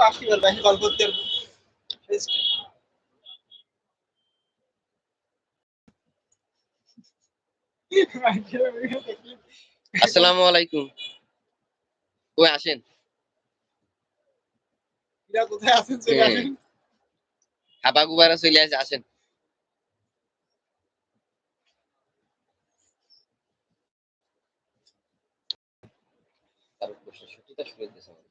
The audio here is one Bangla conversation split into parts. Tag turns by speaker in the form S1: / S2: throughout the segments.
S1: আসতে পারবে আমি কল করতে পারব।
S2: আসসালামু আলাইকুম। কই আসেন?
S1: এরা কোথায় আছেন চলে
S2: হ্যাঁ।
S1: আসেন।
S2: হাবা চলে আসে আসেন। তার প্রশ্ন সত্যিটা আমাদের।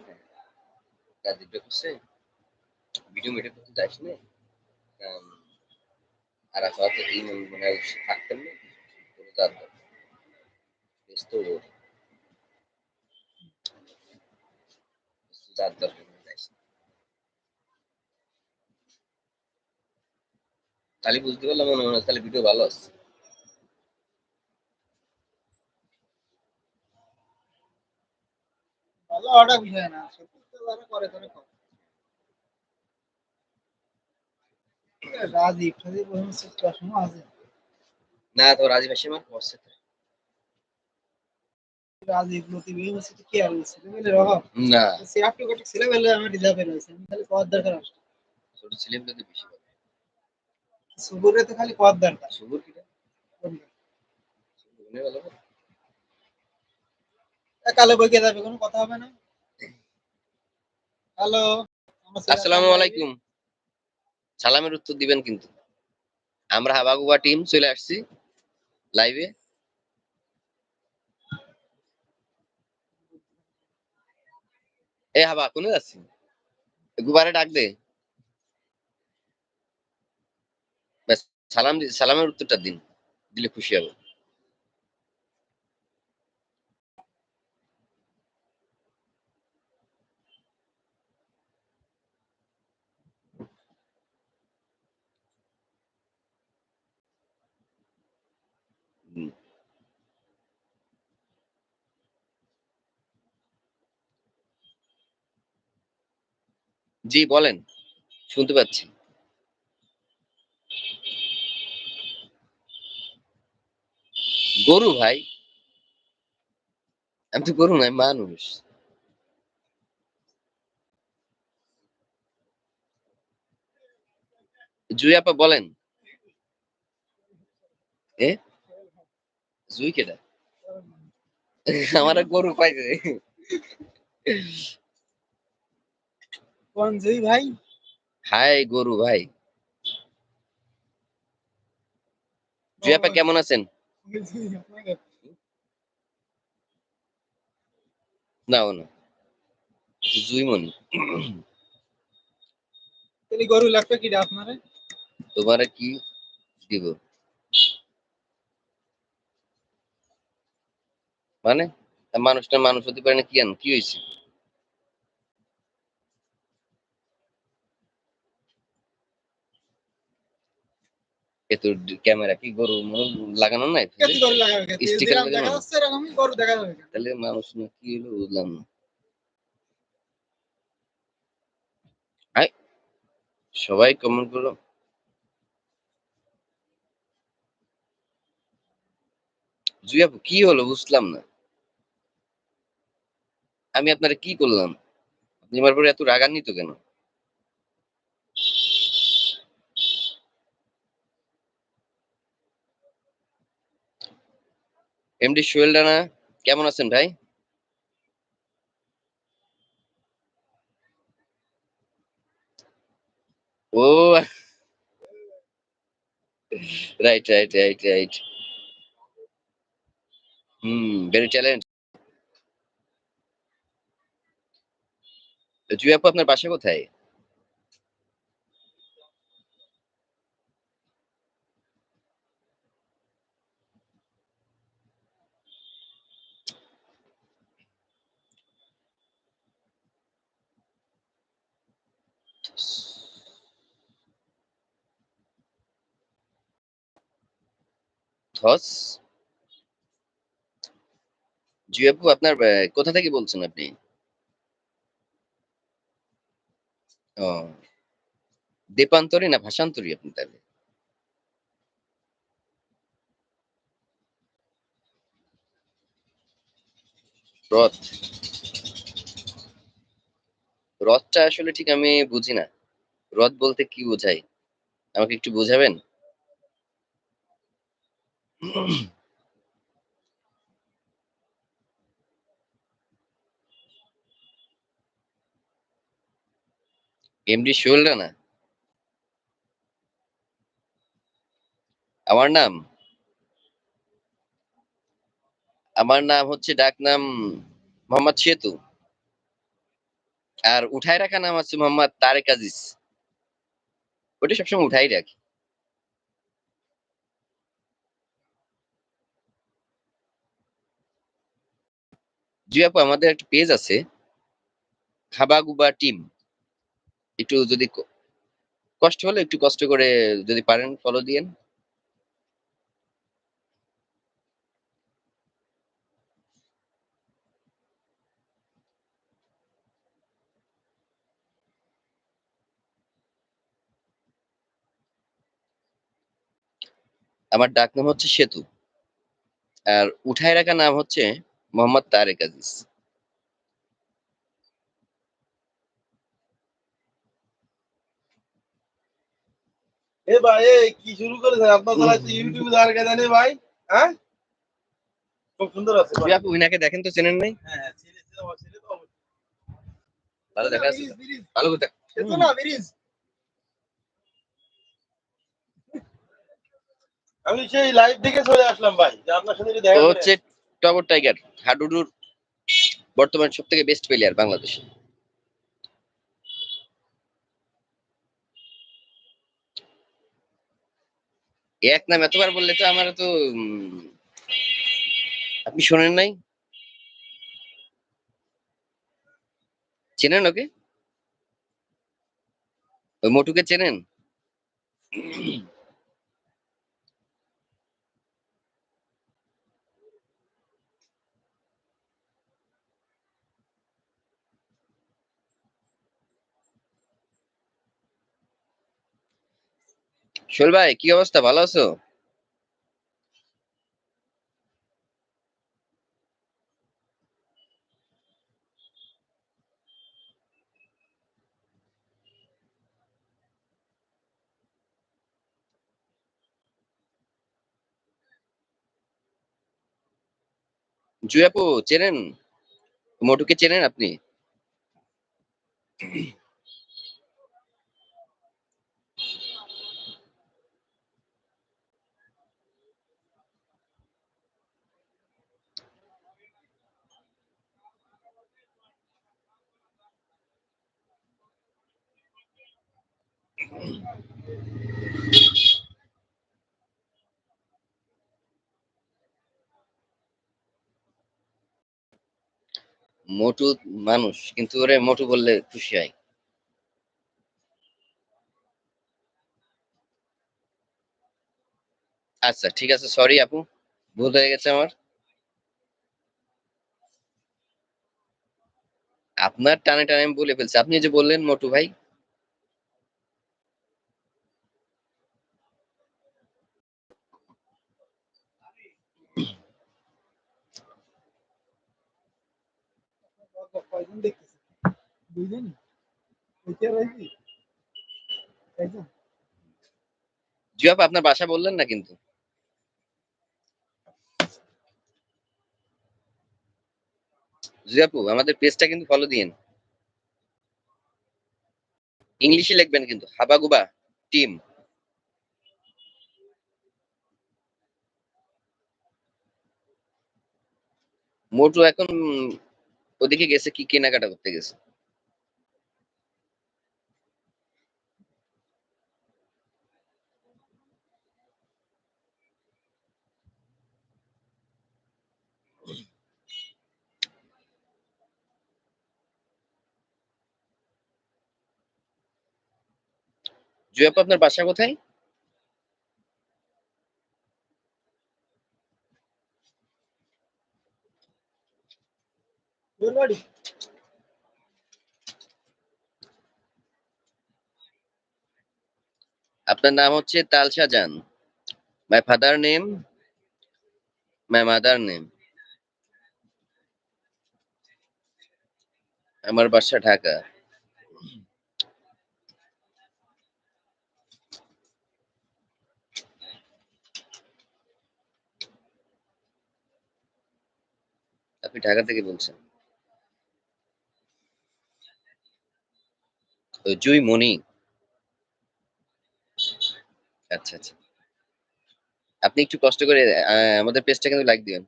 S2: আছে? না। যতটুকু যতটুকু ছিল তাহলে। কে আরে কি কয় করে চাই কল নিয়ে
S1: রাজি।
S2: কাজে করছে ভিডিও করতে যাস না আর এই মন হয় থাকতেন না ব্যস্ত যাইস। তাহলে বুঝতে পারলাম মনে হয় তাহলে ভিডিও ভালো আছে
S1: ভালো ওটা বিষয় না রাজীব আছে
S2: না তো রাজীব হাসি আমার করছে
S1: রাজীব লতিফ এই হচ্ছে কি আর ছিল বলে রকম
S2: না।
S1: সে আপনি কত ছিল বলে আমার রিজার্ভে রয়েছে আমি খালি কত দরকার
S2: ছোট বেশি
S1: সুগুরে তো খালি
S2: সুগুর।
S1: কালো বইকে যাবে কোনো কথা হবে না। হ্যালো
S2: আসসালামু আলাইকুম। সালামের উত্তর দিবেন কিন্তু। আমরা হাবাগুবা টিম চলে আসছি লাইভে এ হাবা কোনে যাচ্ছি? গুবারে ডাক দে। সালাম সালামের উত্তরটা দিন দিলে খুশি হব। জি, বলেন। শুনতে পাচ্ছি। গরু ভাই? আমি তো গরু নাই মানুষ। জুই আপা, বলেন। এ? জুই কেটা আমার গরু পাইছে
S1: ভাই?
S2: হাই গরু ভাই। জুই আপা কেমন আছেন? না না। জুই মনি।
S1: তাহলে গরু লাগবে কি আপনারে?
S2: তোমার কি দিব? মানে? মানুষটা মানুষ হতে পারে না কি আন কি হয়েছে? এত ক্যামেরা কি গরু লাগানো নাই লাগানো? তাহলে মানুষ না কি হলো বুঝলাম না। সবাই কমেন্ট করো। জুই আপু কি হলো বুঝলাম না। আমি আপনারা কি করলাম? আপনি আমার পরে এত রাগান্বিত কেন? এমডি সোহেল রানা কেমন আছেন ভাই? ও right right right right hmm very challenge Jui আপু, আপনার বাসা কোথায়? ধস। জি আপু, আপনার কোথা থেকে বলছেন আপনি? ও। দেপান্তরী না ভাষান্তরী আপনি তাহলে? রথ। রথটা আসলে ঠিক আমি বুঝি না। রথ বলতে কি বোঝায়? আমাকে একটু বোঝাবেন? এমডি শোল রানা আমার নাম? আমার নাম হচ্ছে ডাক নাম মোহাম্মদ সেতু। আর উঠায় রাখা নাম আছে মোহাম্মদ তারেক আজিজ। ওটা সবসময় উঠাই রাখি। জি আপু, আমাদের একটা পেজ আছে। খাবাগুবা টিম একটু যদি কষ্ট হলে একটু কষ্ট করে যদি পারেন ফলো দিয়েন। আমার ডাক নাম হচ্ছে সেতু। আর উঠায় রাখা নাম হচ্ছে মোহাম্মদ তারেক আজিজ।
S3: এ ভাই কি শুরু করেছেন? আপনার ইউটিউবে ভাই হ্যাঁ? খুব সুন্দর আছে
S2: জি আপু উনাকে দেখেন তো চেনেন নাই?
S3: হ্যাঁ হ্যাঁ, আমার ছেলে তো
S2: ভালো দেখা
S3: ব্রিজ।
S2: ভালো কথা।
S3: এ না ব্রিজ। আমি সেই লাইভ দেখে চলে আসলাম ভাই আপনার সাথে দেখা
S2: হচ্ছে টগর টাইগার হাডুডুর বর্তমান সব থেকে বেস্ট প্লেয়ার বাংলাদেশে। এক নাম এতবার বললে তো আমার তো আপনি শোনেন নাই? চেনেন ওকে? ওই মোটুকে চেনেন? শোল ভাই কি অবস্থা? ভালো আছো? জুয়াপু চেনেন? মোটুকে চেনেন আপনি? মোটু মানুষ, কিন্তু ওরে মোটু বললে খুশি হয়। আচ্ছা ঠিক আছে সরি আপু, ভুল হয়ে গেছে আমার। আপনার টানে টানে আমি বলে ফেলছি। আপনি যে বললেন মোটু ভাই জুয়াপ, আপনার বাসা বললেন না কিন্তু? জুয়াপু, আমাদের পেজটা কিন্তু ফলো দিয়েন। ইংলিশে লিখবেন কিন্তু, হাবাগুবা টিম। মোটু, এখন ওদিকে গেছে কি কেনাকাটা করতে গেছে জুয়াপ আপনার বাসা কোথায়
S1: বাড়ি
S2: আপনার নাম হচ্ছে Talsha Jan. My father name my mother name আমার বাসা ঢাকা। আপনি ঢাকা থেকে বলছেন। জুই মনি। আচ্ছা আচ্ছা। আপনি একটু কষ্ট করে আমাদের পেজটা কিন্তু লাইক দিবেন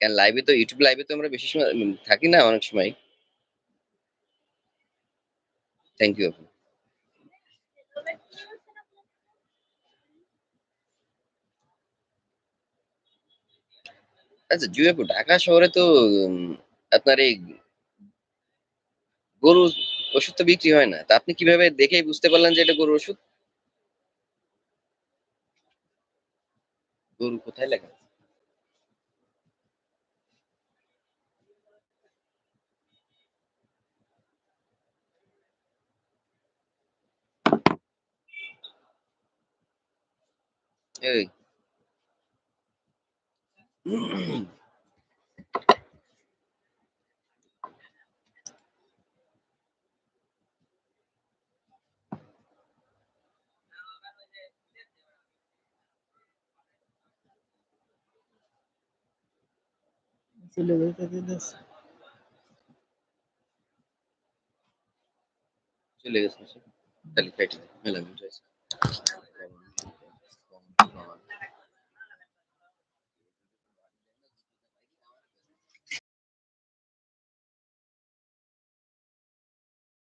S2: কেন লাইভে তো ইউটিউব লাইভে তো আমরা বেশি সময় থাকি না অনেক সময়। থ্যাংক ইউ আপু। আচ্ছা আপু, ঢাকা শহরে তো আপনার এই গরু ওষুধ তো বিক্রি হয় না। তা আপনি কীভাবে দেখেই বুঝতে পারলেন যে এটা গরুর ওষুধ? গরু কোথায় লেখা আছে? এই
S1: চলে যেতে দিতেছে
S2: চলে গেছে তাহলে কেটে দিই। মেলা মিনিট হয়েছে